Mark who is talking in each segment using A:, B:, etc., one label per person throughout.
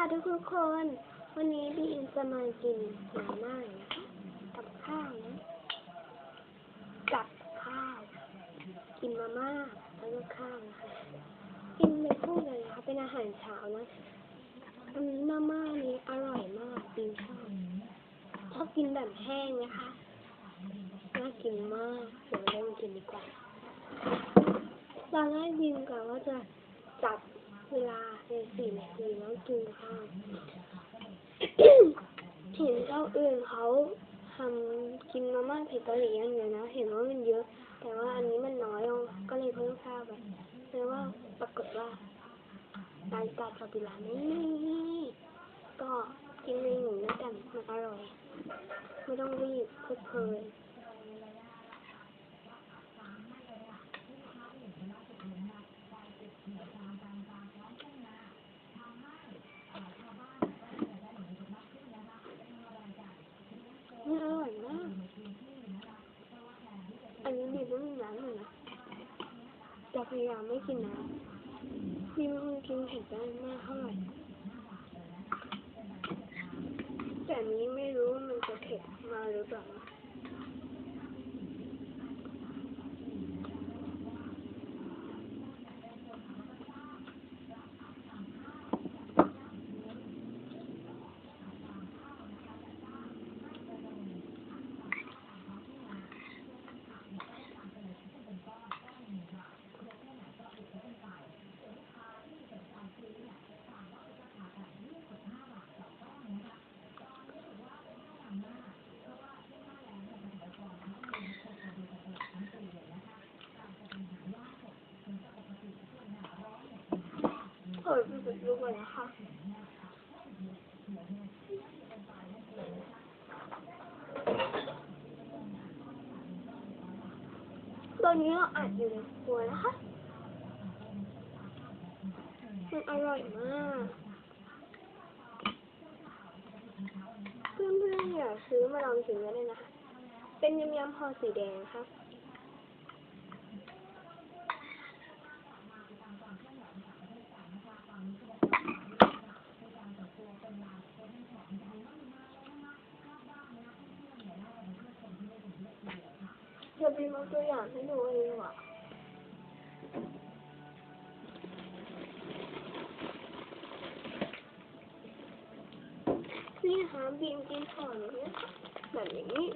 A: ทุกๆคน วันนี้บีอินจะมากินมาม่านะคะกับข้าวนะกับข้าว กินมาม่าแล้วก็ข้าวนะคะกินไปพูดเลยนะคะเป็นอาหารเช้านะมาม่านี้อร่อยมากบีชอบชอบกินแบบแห้งนะคะน่ากินมากเดี๋ยวเราเริ่มกินดีกว่าตอนแรกบิมกะว่าจะจับ เวลาในสี่นาทีแล้วกินข้าวเห็นเจ้าอื่นเขาทำกินมาม่าเผ็ดเกาหลีอย่างเดียวนะ เห็นว่ามันเยอะ แต่ว่าอันนี้มันน้อยลงก็เลยเพิ่มข้าวไปแต่ว่าปรากฏว่าการจับกับเวลาไม่มีก็กินในหนูด้วยกันมันอร่อย ไม่ต้องรีบเพลิดเพลินอร่อยมาก อันนี้บีบต้องมีน้ำหน่อยนะ จะพ ยายามไม่กินน้ำพี่ไม่กินเผ็ดได้มากเท่าไหร่แต่นี้ไม่รู้มันจะเผ็ดมาหรือเปล่านะเปิดไปดูก่อนนะคะตอนนี้เราอัดอยู่ในครัวนะคะมันอร่อยมาก เพื่อนๆอยากซื้อมาลองชิมกันเลยนะคะ เป็นยำยำห่อสีแดงค่ะ เดี๋ยวบีมเอาตัวอย่างให้ดูเองดีกว่านี่นะบีมกินห่ออย่างนี้ค่ะแบบนี้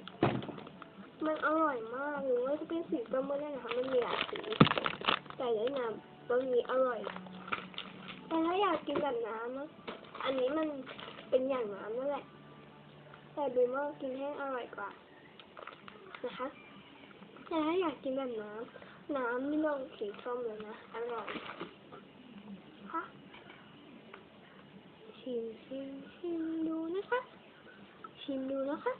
A: มันอร่อยมากหรือว่าจะเป็นสีส้มก็ได้นะคะมันมีหลายสีแต่ได้น้ำตัวนี้อร่อย แต่ถ้าอยากกินแบบน้ำนะอันนี้มันเป็นอย่างน้ำนั่นแหละแต่บีมว่ากินแห้งอร่อยกว่านะคะ แต่ถ้าอยากกินแบบน้ำ น้ำไม่ลงสีส้มเลยนะ อร่อยคะชิมชิมชิมดูนะคะ ชิมดูนะคะ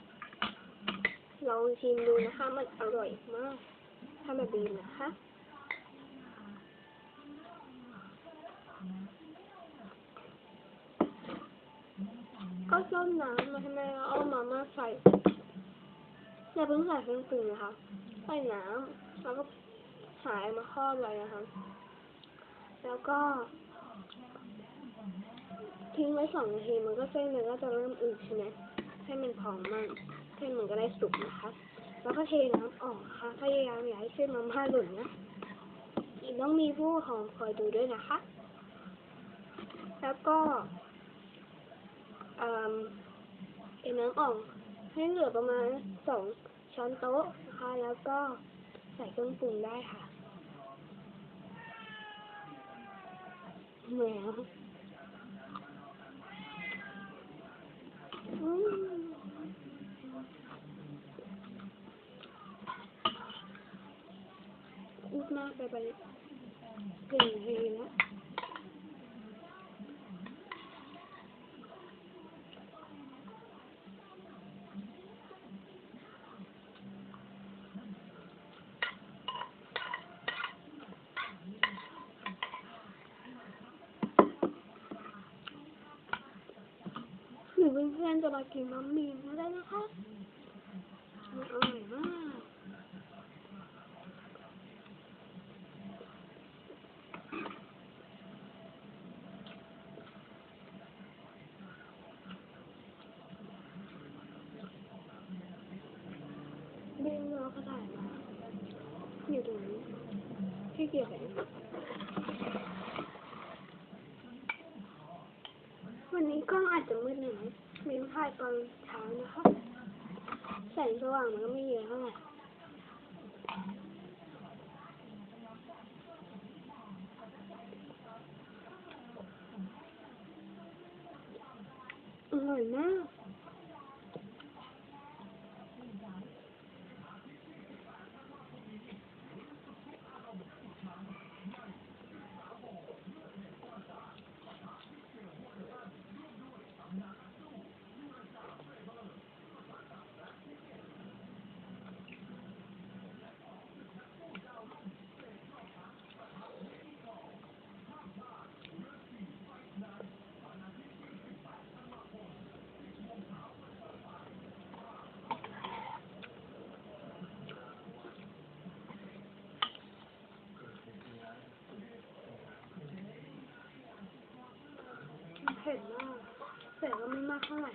A: ลองชิมดูนะคะ มันอร่อยมาก ถ้าแบบนี้นะคะก็ต้มน้ำมาให้แม่แล้วเอามาม่าใส่อย่าเพิ่งใส่เครื่องปรุงนะคะ ใส่น้ำแล้วก็หายมาครอบไว้นะคะ แล้วก็ ทิ้งไว้สองนาทีมันก็เส้นมันก็จะเริ่มอืดใช่ไหมให้มันพองมากเส้นมันก็ได้สุกนะคะแล้วก็เทน้ำออกค่ะพยายามอย่าให้เส้นมันพลาหล่นนะอีกต้องมีผู้ปกครองคอยดูด้วยนะคะ แล้วก็เอ่อเทน้ำออกให้เหลือประมาณสองช้อนโต๊ะ แล้วก็ใส่เครื่องปรุงได้ค่ะแหมวอุ้มากไปไปกลิ่นเฮแล้วหรื เพื่อนๆจะมากินมัมมี่ไม่ได้นะคะอร่อยมากเบนรอกระต่ายอยู่ตรงนี้ที่เกี่ยจ วันนี้กล้องอาจจะมืดหน่อยมีถ่ายตอนเช้านะคะแสงสว่างมันก็ไม่เยอะเท่าไหร่อร่อยมาก เผ็ดมากแต่ก็ไม่มากเท่าไหร่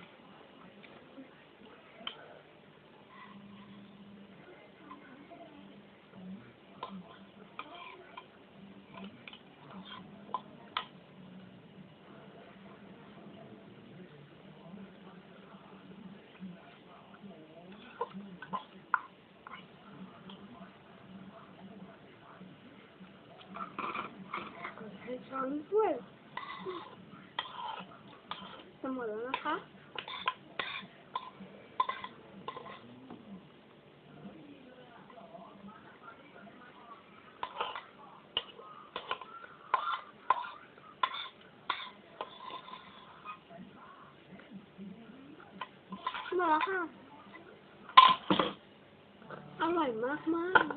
A: ใช้ช้อนด้วยจะห มดแล้วนะคะ หมดแล้วค่ะ อร่อยมากมากๆ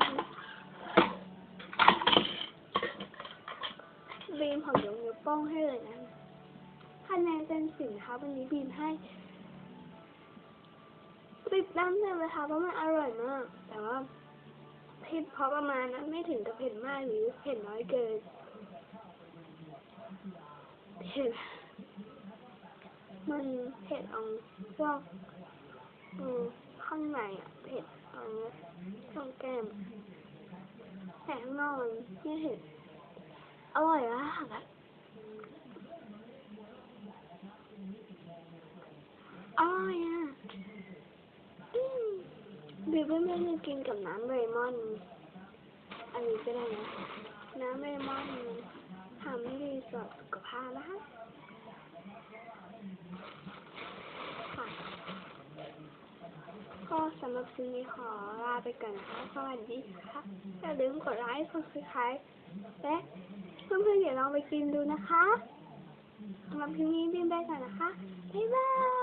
A: บีมขอยกนิ้วโป้งให้เลยนะ คะแนนเต็มสิบนะคะวันนี้บีมให้สิบน้ำเต็มเลยค่ะเพราะมันอร่อยมาก แต่ว่าเผ็ดพอประมาณนะไม่ถึงกับเผ็ดมากหรือเผ็ดน้อยเกินเผ็ดมันเผ็ดเองพวกอืมข้างในอะเผ็ดเองช่องแก้มแต่ข้างนอกมันไม่เผ็ดอร่อยมากอะ อร่อยอะอืมบีบเพื่อนๆจะกินกับน้ำเลมอน อันนี้ก็ได้นะ น้ำเลมอนทำให้ดีต่อสุขภาพนะคะค่ะก็สำหรับคืนนี้ขอลาไปก่อนนะคะสวัสดีค่ะอย่าลืมกดไลค์กดซับสไครต์และเพื่อนๆอย่าลองไปกินดูนะคะสำหรับคืนนี้บินไปก่อนนะคะ บ๊ายบาย